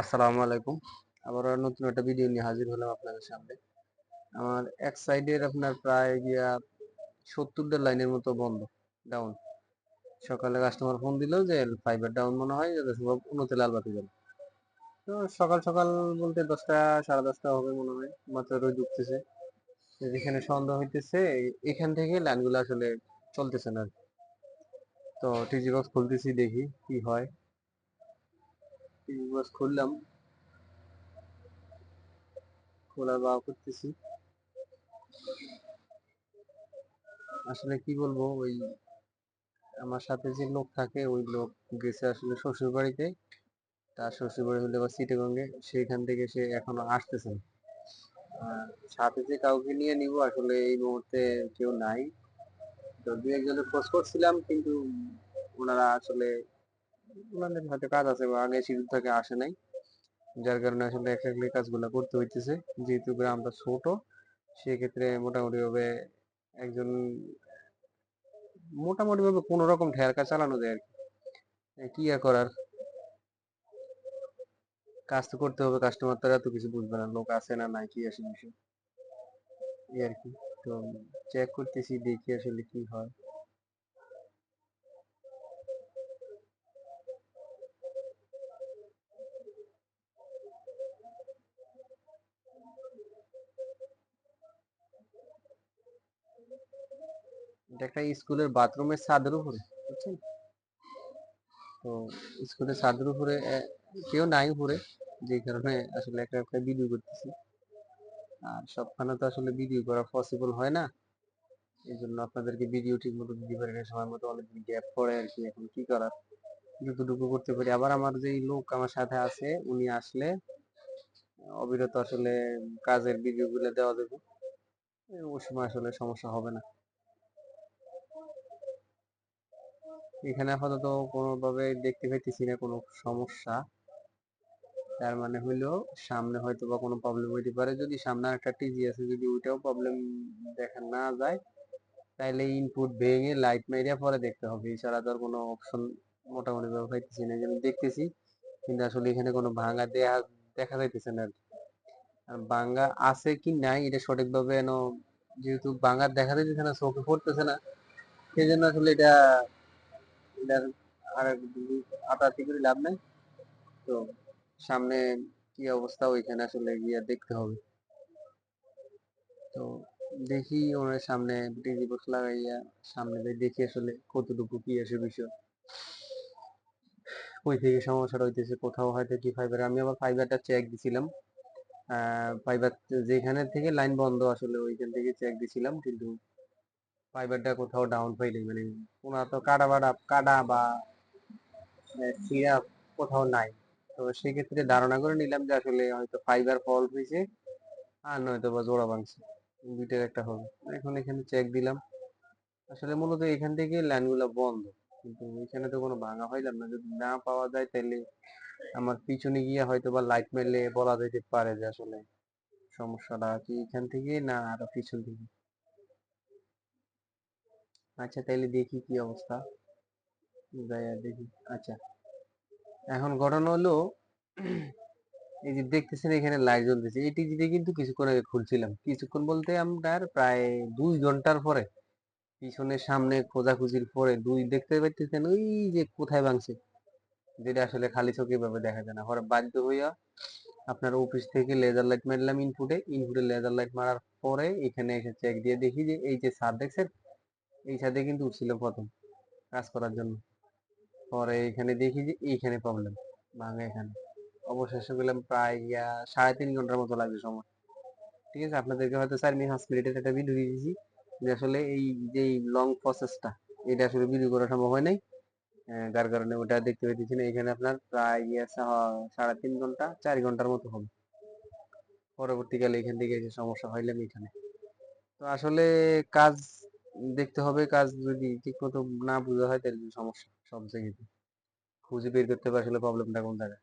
আসসালামু আলাইকুম। আবার নতুন একটা ভিডিও নিয়ে হাজির হলাম আপনাদের সামনে। আমার এক সাইডের আপনার প্রায় গিয়া সত্তরটা লাইনের মতো বন্ধ ডাউন সকালে কাস্টমার ফোন দিল যে ফাইবার ডাউন মনে হয়, যত সম্ভব উন্নতি লাল বাতি গেল তো সকাল সকাল বলতে দশটা, সাড়ে দশটা হবে মনে হয়, মাত্র রোদ ঢুকতেছে যেখানে সন্ধ্যা হইতেছে, এখান থেকে লাইনগুলো আসলে চলতেছে না তো টিজি বক্স খুলতেছি, দেখি কি হয়। টিজি খুললাম। খোলার বা করতেছি। আসলে কি বলব, ওই আমার সাথে যে লোক থাকে, ওই লোক গেছে আসলে শ্বশুর বাড়িতে তার শ্বশুর বাড়ি হলে বা সিটেগঙ্গে সেইখান থেকে সে এখনও আসতেছে সাথে যে কাউকে নিয়ে নিব, আসলে এই মুহূর্তে কেউ নাই। তো দু একজনের খোঁজ করছিলাম, কিন্তু ওনারা আসলে ওনাদের হয়তো কাজ আছে বা আগে শিডিউল থেকে আসে নাই। যার কারণে আসলে এক একলি কাজগুলো করতে হইতেছে। যেহেতু গ্রামটা ছোট, সেক্ষেত্রে মোটামুটি ভাবে একজন মোটামুটি ভাবে কোনো রকম কাজ চালানো যায় আর কি। আর করার? কাজ তো করতে হবে কাস্টমার তারা তো কিছু বুঝবে না, লোক আছে না নাই, কি আসে বিষয়? এই আর কি। তো চেক করতেছি, দেখি আসলে কি হয়। এটা একটা স্কুলের বাথরুমের ছাদের উপরে, বুঝছেন? তো স্কুলের ছাদের উপরে কেউ নাই উপরে, যে কারণে আসলে একটা একটা ভিডিও করতেছি। আর সবখানে তো আসলে ভিডিও করা পসিবল হয় না। এই জন্য আপনাদেরকে ভিডিও ঠিক মতো দিতে পারি না, সময় মতো অনেকদিন গ্যাপ পড়ে আর কি, এখন কি করার? যতটুকু করতে পারি। আবার আমার যে লোক আমার সাথে আছে, উনি আসলে, অবিরত আসলে কাজের ভিডিও গুলো দেওয়া দেবে। ওই সময় আসলে সমস্যা হবে না। এখানে আপাতত কোনোভাবে দেখতে পাইতেছি না কোনো সমস্যা। তার মানে হইল সামনে হয়তো বা কোনো প্রবলেম হইতে পারে। যদি সামনে একটা টিজি আছে, যদি ওইটাও প্রবলেম দেখা না যায়, তাইলে ইনপুট ভেঙে লাইট মেরিয়া পরে দেখতে হবে। এছাড়া তো আর কোনো অপশন মোটামুটি ভাবে পাইতেছি না। যেন দেখতেছি, কিন্তু আসলে এখানে কোনো ভাঙা দেয়া দেখা যাইতেছে না আর ভাঙা আছে কি নাই, এটা সঠিকভাবে যেহেতু ভাঙার দেখা যাইতেছে না, চোখে পড়তেছে না সেই জন্য আসলে এটা সামনে কি অবস্থা ওইখানে আসলে গিয়ে দেখতে হবে। তো দেখি ওনার সামনে ডিজি বক্স লাগাইয়া সামনে দেখি আসলে কতটুকু কি আসে বিষয়। ওই থেকে সমস্যাটা হইতেছে কোথাও হয়তো কি ফাইবার আমি আবার ফাইবারটা চেক দিছিলাম। ফাইবার যেখানে থেকে লাইন বন্ধ আসলে ওইখান থেকে চেক দিছিলাম, কিন্তু ফাইবারটা কোথাও ডাউন পাইলে মানে ওনার তো কাটা বাড়া কাটা বা সিরা কোথাও নাই। তো সেক্ষেত্রে ধারণা করে নিলাম যে আসলে হয়তো ফাইবার ফল হয়েছে, আর নয়তো বা জোড়া ভাঙছে। দুইটার একটা হবে। এখন এখানে চেক দিলাম। আসলে মূলত এখান থেকে লাইনগুলো বন্ধ। কিন্তু এখানে তো কোনো ভাঙা হইলাম না। যদি না পাওয়া যায় তাহলে আমার পিছনে গিয়ে হয়তো বা লাইট মেলে বলা যেতে পারে যে আসলে সমস্যাটা কি এখান থেকে না আরও পিছন থেকে। আচ্ছা তাইলে দেখি কি অবস্থা। দেখি আচ্ছা। এখন ঘটনা হলো, এই যে দেখতেছেন এখানে লাইট জ্বলতেছে। এই টিভিতে কিন্তু কিছুক্ষণ আগে খুলছিলাম। কিছুক্ষণ বলতে আমরা প্রায় দুই ঘণ্টার পরে পিছনের সামনে খোঁজাখুঁজির পরে দুই দেখতে পাইতেছেন, ওই যে কোথায় ভাঙছে, যেটা আসলে খালি চোখে ভাবে দেখা যায় না। পরে বাধ্য হইয়া আপনার অফিস থেকে লেজার লাইট মারলাম ইনপুটে ইনপুটে লেজার লাইট মারার পরে এখানে এসে চেক দিয়ে দেখি যে এই যে সার দেখছেন এই সাথে কিন্তু উঠছিল প্রথম কাজ করার জন্য। পরে এখানে দেখি যে এইখানে প্রবলেম ভাঙে এখানে। অবশেষে গেলাম প্রায় সাড়ে তিন ঘণ্টার মতো লাগবে সময়। ঠিক আছে, আপনাদেরকে হয়তো মিনিট পাঁচ মিনিটের একটা ভিডিও দিয়েছি যে আসলে এই যে লং প্রসেসটা এটা আসলে ভিডিও করা সম্ভব হয় নাই। যার কারণে ওটা দেখতে পেয়েছি না। এখানে আপনার প্রায় সাড়ে তিন ঘণ্টা, চার ঘণ্টার মতো হবে। পরবর্তীকালে এখান থেকে এসে সমস্যা হইলাম এখানে তো আসলে কাজ দেখতে হবে কাজ যদি ঠিক মতো না বুঝা হয় তাহলে সমস্যা সব জায়গাতে খুঁজে বের করতে হবে আসলে প্রবলেমটা কোন জায়গায়?